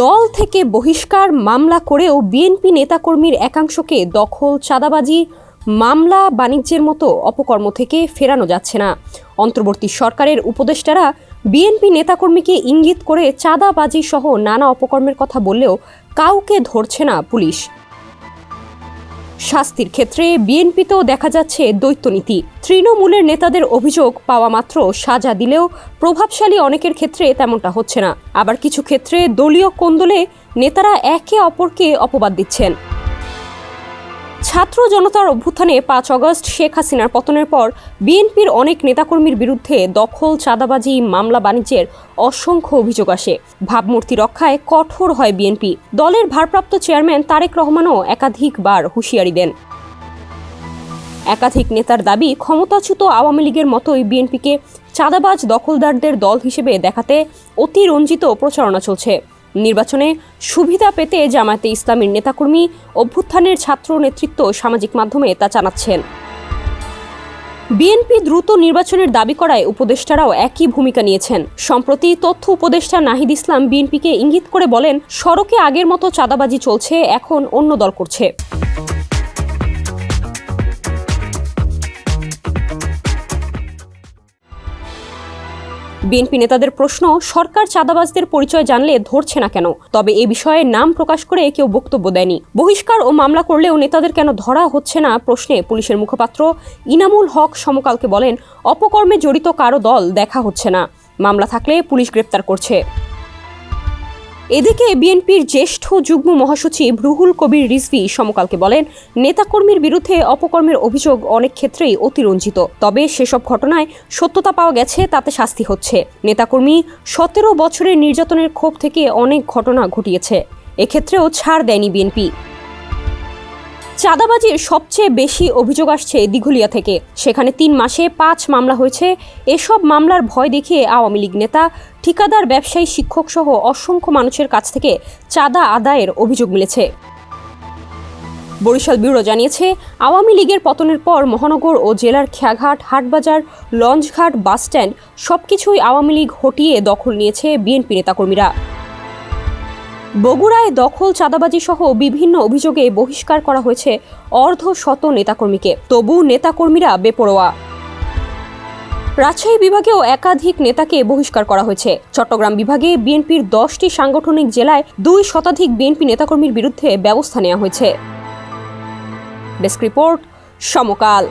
দল থেকে বহিষ্কার মামলা করেও বিএনপি নেতাকর্মীর একাংশকে দখল, চাঁদাবাজি, মামলা, বাণিজ্যের মতো অপকর্ম থেকে ফেরানো যাচ্ছে না। অন্তর্বর্তী সরকারের উপদেষ্টারা বিএনপি নেতাকর্মীকে ইঙ্গিত করে চাঁদাবাজি সহ নানা অপকর্মের কথা বললেও কাউকে ধরছে না পুলিশ। শাস্তির ক্ষেত্রে বিএনপিতেও দেখা যাচ্ছে দ্বৈতনীতি। তৃণমূলের নেতাদের অভিযোগ পাওয়া মাত্র সাজা দিলেও প্রভাবশালী অনেকের ক্ষেত্রে তেমনটা হচ্ছে না। আবার কিছু ক্ষেত্রে দলীয় কোন্দলে নেতারা একে অপরকে অপবাদ দিচ্ছেন। ছাত্র জনতার অভ্যুত্থানে পাঁচ অগস্ট শেখ হাসিনার পতনের পর বিএনপির অনেক নেতাকর্মীর বিরুদ্ধে দখল, চাঁদাবাজি, মামলা বাণিজ্যের অসংখ্য অভিযোগ আসে। ভাবমূর্তি রক্ষায় কঠোর হয় বিএনপি। দলের ভারপ্রাপ্ত চেয়ারম্যান তারেক রহমানও একাধিকবার হুঁশিয়ারি দেন। একাধিক নেতার দাবি ক্ষমতাচ্যুত আওয়ামী লীগের মতোই বিএনপিকে চাঁদাবাজ দখলদারদের দল হিসেবে দেখাতে অতিরঞ্জিত প্রচারণা চলছে। নির্বাচনে সুবিধা পেতে জামায়াতে ইসলামীর নেতাকর্মী, অভ্যুত্থানের ছাত্র নেতৃত্ব সামাজিক মাধ্যমে তা জানাচ্ছেন। বিএনপি দ্রুত নির্বাচনের দাবি করায় উপদেষ্টারাও একই ভূমিকা নিয়েছেন। সম্প্রতি তথ্য উপদেষ্টা নাহিদ ইসলাম বিএনপিকে ইঙ্গিত করে বলেন, সড়কে আগের মতো চাঁদাবাজি চলছে, এখন অন্য দল করছে। বিএনপি নেতাদের প্রশ্ন, সরকার চাঁদাবাজদের পরিচয় জানলে ধরছে না কেন? তবে এ বিষয়ে নাম প্রকাশ করে কেউ বক্তব্য দেয়নি। বহিষ্কার ও মামলা করলেও নেতাদের কেন ধরা হচ্ছে না প্রশ্নে পুলিশের মুখপাত্র ইনামুল হক সমকালকে বলেন, অপকর্মে জড়িত কারও দল দেখা হচ্ছে না। মামলা থাকলে পুলিশ গ্রেপ্তার করছে। এদিকে বিএনপির জ্যেষ্ঠ যুগ্ম মহাসচিব রুহুল কবির রিজভি সমকালকে বলেন, নেতাকর্মীর বিরুদ্ধে অপকর্মের অভিযোগ অনেক ক্ষেত্রেই অতিরঞ্জিত। তবে সেসব ঘটনায় সত্যতা পাওয়া গেছে, তাতে শাস্তি হচ্ছে। নেতাকর্মী সতেরো বছরের নির্যাতনের ক্ষোভ থেকে অনেক ঘটনা ঘটিয়েছে। এক্ষেত্রেও ছাড় দেয়নি বিএনপি। চাঁদাবাজির সবচেয়ে বেশি অভিযোগ আসছে দিঘুলিয়া থেকে। সেখানে তিন মাসে পাঁচ মামলা হয়েছে। এসব মামলার ভয় দেখিয়ে আওয়ামী লীগ নেতা, ঠিকাদার, ব্যবসায়ী, শিক্ষক সহ অসংখ্য মানুষের কাছ থেকে চাঁদা আদায়ের অভিযোগ মিলেছে। বরিশাল ব্যুরো জানিয়েছে, আওয়ামী লীগের পতনের পর মহানগর ও জেলার খেয়াঘাট, হাটবাজার, লঞ্চঘাট, বাসস্ট্যান্ড সবকিছুই আওয়ামী লীগ হটিয়ে দখল নিয়েছে বিএনপি নেতাকর্মীরা। বগুড়ায় দখল চাঁদাবাজি সহ বিভিন্ন অভিযোগে বহিষ্কার করা হয়েছে অর্ধ শত নেতাকর্মীকে। তবু নেতাকর্মীরা বেপরোয়া। রাজশাহী বিভাগেও একাধিক নেতাকে বহিষ্কার করা হয়েছে। চট্টগ্রাম বিভাগে বিএনপির দশটি সাংগঠনিক জেলায় দুই শতাধিক বিএনপি নেতাকর্মীর বিরুদ্ধে ব্যবস্থা নেওয়া হয়েছে। Desk report Samakal.